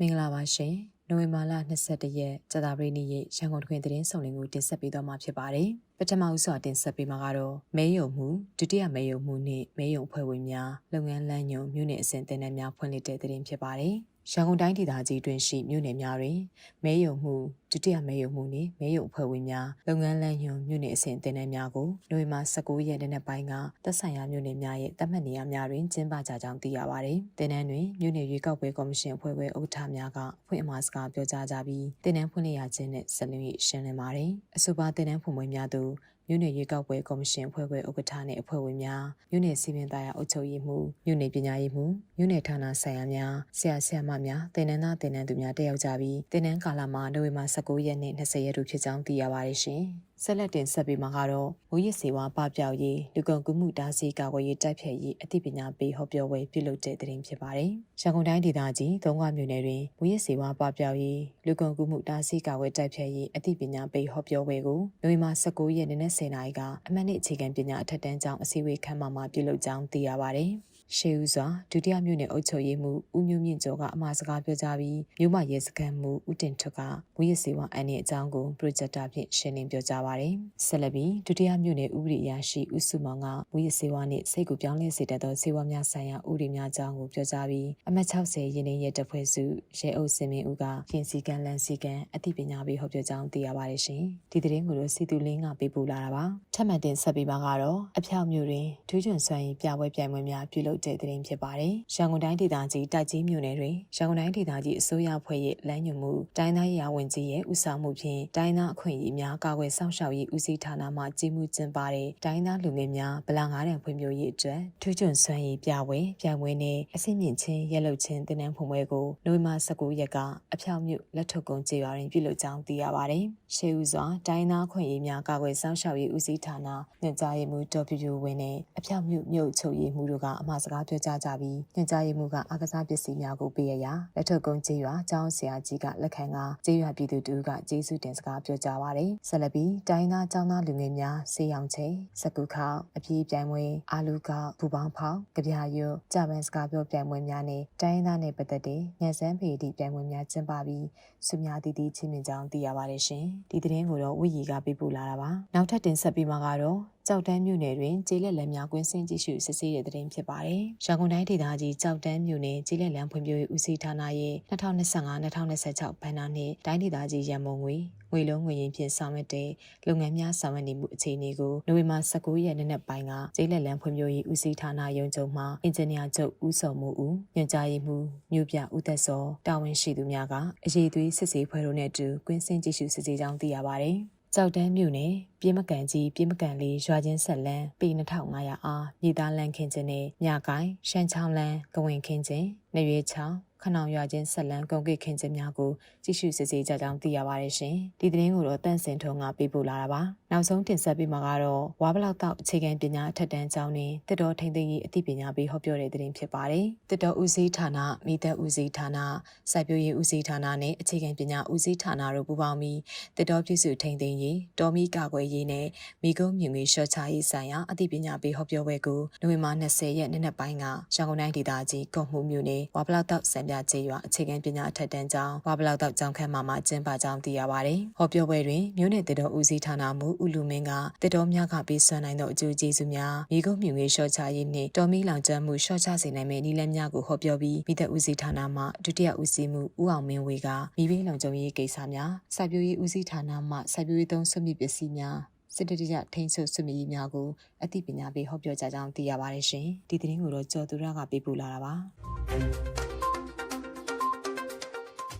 မင်္ဂလာပါရှင်နိုဝင်ဘာလ22ရက်ကြာသပတေးနေ့ရရန်ကုန်တွင်သတင်းဆောင်လင်းကိုတင်ဆက်ပေးသွားမှာဖြစ်ပါတယ်ပထမဦးစွာတင်ဆက်ပေးမှာကတော့မဲယုံမှုဒုတိယမဲယုံမှုနှင့်မဲယုံဖွဲ့ဝင်များလုပ်ငန်းလမ်းညွှန်မြို့နယ်အဆင့်တင်နန်းများဖွင့်လှစ်တဲ့သတင်းဖြစ်ပါတယ် ရန်ကုန်တိုင်းဒေသကြီးတွင်ရှိမြို့နယ်များတွင်မဲယုံမှုဒုတိယမဲယုံမှုနှင့်မဲယုံအဖွဲ့ဝင်များလုပ်ငန်းလမ်းညွှန်မြို့နယ်အဆင့်တင်နန်းများကိုနိုဝင်ဘာ19ရက်နေ့ပိုင်းကသက်ဆိုင်ရာမြို့နယ်များရဲ့တတ်မှတ်နေရာများတွင်ကျင်းပကြကြောင်းသိရပါတယ်။တင်နန်းတွင်မြို့နယ်ရွေးကောက်ပွဲကော်မရှင်အဖွဲ့ခွဲဥက္ကဋ္ဌများကဖွင့်အမှာစကားပြောကြားကြပြီးတင်နန်းဖွင့်လှစ်ရခြင်းနဲ့ဆက်လက်ရှင်းလင်းပါတယ်။အဆိုပါတင်နန်းဖွင့်ပွဲများသို့ မြို့နယ်ရွေးကောက်ပွဲကော်မရှင်အဖွဲ့ခွဲဥက္ကဋ္ဌနှင့်အဖွဲ့ဝင်များမြို့နယ်စီမံသားရအုပ်ချုပ်ရေးမှူးမြို့နယ်ပညာရေးမှူးမြို့နယ်ဌာနဆိုင်ရာများဆရာဆရာမများတင်နန်းသားတင်နန်းသူများတက်ရောက်ကြပြီးတင်နန်းကာလမှာနိုဝင်ဘာ19ရက်နေ့20ရက်တို့ဖြစ်ကြောင်းသိရပါတယ်ရှင်။ ဆက်လက်တင်ဆက်ပေးမှာကတော့မူရစ်စေဝါပပျောက်ရေးလူကုန်ကူးမှုတားဆီးကာကွယ်ရေးတိုက်ဖျက်ရေးအသိပညာပေးဟောပြောပွဲပြုလုပ်တဲ့တဲ့တင်ဖြစ်ပါတယ်။ရန်ကုန်တိုင်းဒေသကြီးသုံးခွမြို့နယ်တွင်မူရစ်စေဝါပပျောက်ရေးလူကုန်ကူးမှုတားဆီးကာကွယ်တိုက်ဖျက်ရေးအသိပညာပေးဟောပြောပွဲကိုနိုဝင်ဘာ19ရက်နေ့နဲ့10နာရီကအမှတ်နှစ်အခြေခံပညာအထက်တန်းကျောင်းအစည်းအဝေးခန်းမမှာပြုလုပ်ကြောင်းသိရပါတယ်။ ရှေးဦးစွာဒုတိယမြို့နယ်အုပ်ချုပ်ရေးမှူးဦးမျိုးမြင့်ကျော်ကအမှားစကားပြောကြားပြီးမြို့မရဲစခန်းမှူးဦးတင်ထွတ်ကဝိရစီဝအန်ရဲ့အကြောင်းကိုပရိုဂျက်တာဖြင့်ရှင်းလင်းပြောကြားပါတယ်။ဆက်လက်ပြီးဒုတိယမြို့နယ်ဥပဒေအရာရှိဦးစုမောင်ကဝိရစီဝနှင့်စိတ်ကိုပြောင်းလဲစေတတ်သောစေဝါများဆိုင်ရာဥပဒေများအကြောင်းကိုပြောကြားပြီးအမှတ်60ရင်းနှင်းရဲတပ်ဖွဲ့စုရဲအုပ်စင်မင်းဦးကပြင်စီကံလန်စီကံအသိပညာပေးဟောပြောကြောင်းသိရပါတယ်ရှင်။ဒီသတင်းကိုတော့စီတူလင်းကပေးပို့လာတာပါ။ထပ်မံတင်ဆက်ပေးမှာကတော့အဖျောက်မြို့တွင်ဒူးကျွန်းစွမ်းရည်ပြပွဲပြိုင်ပွဲများပြုလုပ်တဲ့သတင်းဖြစ်ပါတယ်။ရန်ကုန်တိုင်းဒေသကြီးတိုက်ကြီးမြို့နယ်တွင်ရန်ကုန်တိုင်းဒေသကြီးအစိုးရဖွဲ့ရဲ့လမ်းညွှန်မှုတိုင်းသားရေးရာဝန်ကြီးရဲ့ဦးဆောင်မှုဖြင့်တိုင်းသားအခွင့်အရေးများကာကွယ်စောင့်ရှောက်ရေးဦးစီးဌာနမှကြီးမှုကျင်းပတဲ့တိုင်းသားလူငယ်များဗလာငါးတန်ဖွံ့ဖြိုးရေးအတွက်ထူးချွန်စွမ်းရည်ပြပွဲပြိုင်ပွဲနဲ့အစိမ့်မြင့်ချင်းရက်လုတ်ချင်းတင်နန်းဖွံ့ပွဲကိုနိုဝင်ဘာ19ရက်ကအဖျောက်မြို့လက်ထုတ်ကုန်းကျေးရွာတွင်ပြုလုပ်ကြောင်းသိရပါတယ်။ရှေးဦးစွာတိုင်းသားအခွင့်အရေးများကာကွယ်စောင့်ရှောက်ရေးဦးစီးဌာနညွှန်ကြားရေးမှူးဒေါ်ပြူပြူဝင်းနဲ့အဖျောက်မြို့မြို့ချုပ်ရေးမှူးတို့ကအမှာစကားပြောကြားကြပြီးညွှန်ကြားရေးမှူးကအားကစားပစ္စည်းများကိုပေးရရာလက်ထုတ်ကုန်းကျေးရွာကျောင်းဆရာကြီးကလက်ခံကကျေးရွာပြည်သူတို့ကကျေးဇူးတင်စကားပြောကြားပါတယ်။ဆက်လက်ပြီးတိုင်းသားကျောင်းသားလူငယ်များစေးရောင်ချိန်စကူခေါအပြေးပြိုင်ပွဲအာလူကဘူပေါင်းဖောင်းကြပြရွကြပန်စကားပြောပြိုင်ပွဲများနဲ့တိုင်းသားနဲ့ပတ်သက်တဲ့ညစမ်းဖေဒီပြိုင်ပွဲများကျင်းပပြီးဆုများတည်တည်ချင်းမြင်ကြောင်းသိရပါတယ်ရှင်။ဒီသတင်းကိုတော့ဝီရီကပေးပို့လာတာပါ။နောက်ထပ်တင်ဆက်ပေးမှာကတော့ ကြောက်တန်းမြို့နယ်တွင်ကျေးလက်လမ်းများကွင်းစင်ကြည့်ရှုစစ်ဆေးတဲ့တဲ့တင်ဖြစ်ပါတယ်။ရန်ကုန်တိုင်းဒေသကြီးကြောက်တန်းမြို့နယ်ကျေးလက်လမ်းဖွံ့ဖြိုးရေးဦးစီးဌာနရဲ့2025-2026ဘဏ္ဍာနှစ်တိုင်းဒေသကြီးရန်မုံငွေငွေလုံးငွေရင်းဖြင့်ဆောင်ရွက်တဲ့လုပ်ငန်းများဆောင်ရွက်နေမှုအခြေအနေကိုနိုဝင်ဘာ19ရက်နေ့နက်ပိုင်းကကျေးလက်လမ်းဖွံ့ဖြိုးရေးဦးစီးဌာနရုံးချုပ်မှအင်ဂျင်နီယာချုပ်ဦးစောမှုဦးညွှန်ကြားရေးမှူးမြို့ပြဦးသက်စောတာဝန်ရှိသူများကအရေးသွေးစစ်ဆေးဖွဲ့တို့နဲ့အတူကွင်းစင်ကြည့်ရှုစစ်ဆေးကြောင်းသိရပါတယ်။ ကြောက်တန်းမြို့နယ်ပြင်းမကန်ကြီးပြင်းမကန်လေးရွာချင်းဆက်လန်းပေ2500အားမြေသားလန်းခင်းခြင်းနဲ့မြကိုင်းရှမ်းချောင်းလန်းကဝင်ခင်းခြင်းနေရွေချောင်း ခနောင်ရွာချင်းဆက်လန်းကုန်ကိတ်ခင်းခြင်းများကိုကြည့်ရှုစစ်ဆေးကြကြောင်းသိရပါတယ်ရှင်။ဒီသတင်းကိုတော့တန့်စင်ထုံးကပေးပို့လာတာပါ။နောက်ဆုံးတင်ဆက်ပေးမှာကတော့ဝါဘလောက်တော့အခြေခံပညာအထက်တန်းကျောင်းတွင်တစ်တော်ထိန်သိမ်းရေးအသိပညာပေးဟောပြောတဲ့သတင်းဖြစ်ပါတယ်။တစ်တော်ဦးစီးဌာနမိသက်ဦးစီးဌာနစိုက်ပျိုးရေးဦးစီးဌာနနဲ့အခြေခံပညာဦးစီးဌာနတို့ပူးပေါင်းပြီးတစ်တော်ပြည်စုထိန်သိမ်းရေးတော်မီကာကွယ်ရေးနဲ့မိကုံးမြင်ငွေရှော့ချရေးဆိုင်ရာအသိပညာပေးဟောပြောပွဲကိုနိုဝင်ဘာ20ရက်နေ့နက်ပိုင်းကရန်ကုန်တိုင်းဒေသကြီးကုံမှုမြို့နယ်ဝါဘလောက်တော့စံပြကျေးရွာအခြေခံပညာအထက်တန်းကျောင်းဝါဘလောက်တော့ကျောင်းခန်းမှာမှကျင်းပကြောင်းသိရပါတယ်။ဟောပြောပွဲတွင်မြို့နယ်တစ်တော်ဦးစီးဌာနမှဦးလူမင်းကတစ်တော်များကပေးဆွမ်းနိုင်သောအကျိုးကျေးဇူးများမိကုံးမြင်ငွေရှော့ချရေးနှင့်တော်မီလောင်ကျွမ်းမှုရှော့ချစေနိုင်မယ့်နည်းလမ်းများကိုဟောပြောပြီးမိသက်ဦးစီးဌာနမှဒုတိယဦးစီးမှုဦးအောင်မင်းဝေကမိဘလုံခြုံရေးကိစ္စများစိုက်ပျိုးရေးဦးစီးဌာနမှစိုက်ပျိုးရေးသုံးဆွမြပစ္စည်းများစစ်တရထိန်းချုပ်ဆွမြည်များကိုအသိပညာပေးဟောပြောကြကြောင်းသိရပါတယ်ရှင်။ဒီသတင်းကိုတော့ကျော်သူရကပေးပို့လာတာပါ။